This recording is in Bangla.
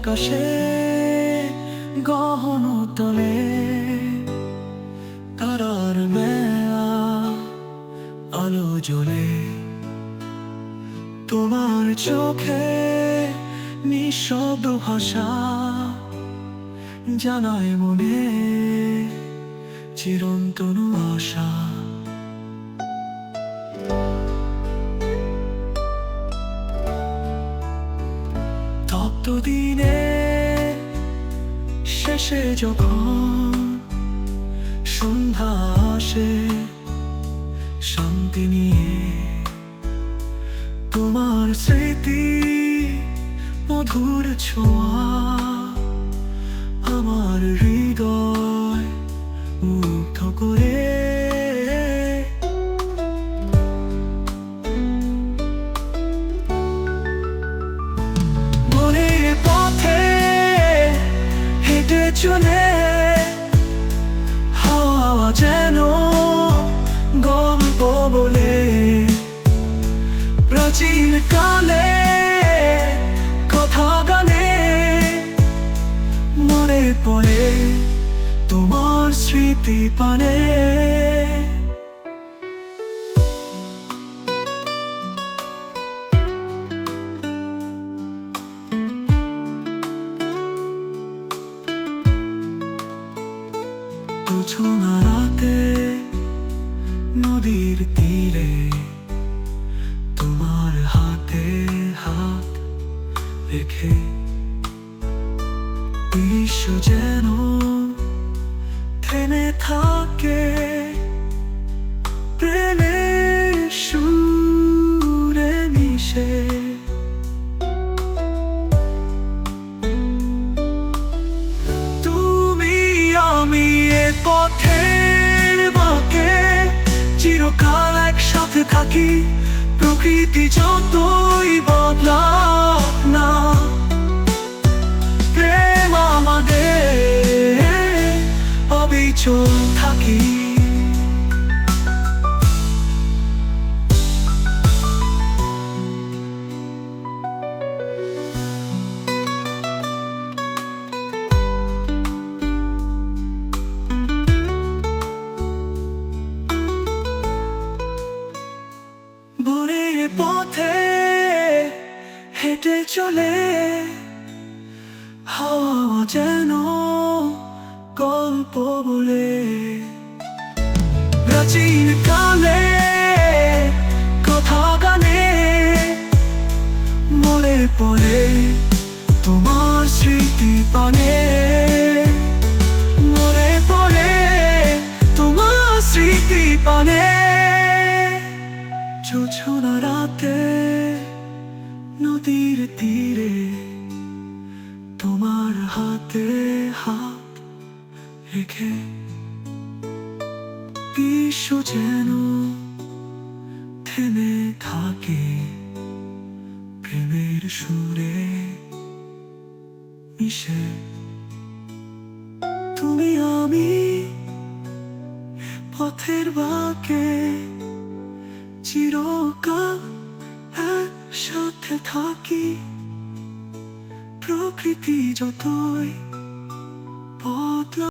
আকাশে গহন তলে, তারার মেয়া আলো জ্বলে। তোমার চোখে নিঃশব্দ ভাষা জানায় মনে চিরন্তন আশা। দিনে শেষে যখন সন্ধ্যা আসে শান্তি নিয়ে তোমার স্মৃতি মধুর ছোঁয়া আমার হৃদয় চলে হাওয়া যেন গল্প বলে। প্রাচীন কালে কথা গানে মনে পড়ে তোমার স্মৃতি পানে। জোছনা রাতে নদীর তীরে তোমার হাতে হাত রেখে বিশ্ব যেন পথের বাঁকে চিরকাল একসাথে থাকি। প্রকৃতি যতই বদলা না প্রেম আমাদের অবিচল থাকি। হেঁটে চলে, হাওয়া যেন গল্প বলে। প্রাচীন কালে কথা গানে মনে পড়ে তোমার স্মৃতি পানে। মনে পড়ে তোমার স্মৃতি পানে। নদীর তীরে তোমার হাতে হাত রেখে বিশ্ব যেন থেমে থাকে প্রেমের সুরে মিশে। তুমি আমি পথের বাঁকে চিরকাল সাথে থাকি প্রকৃতি যতই বদলা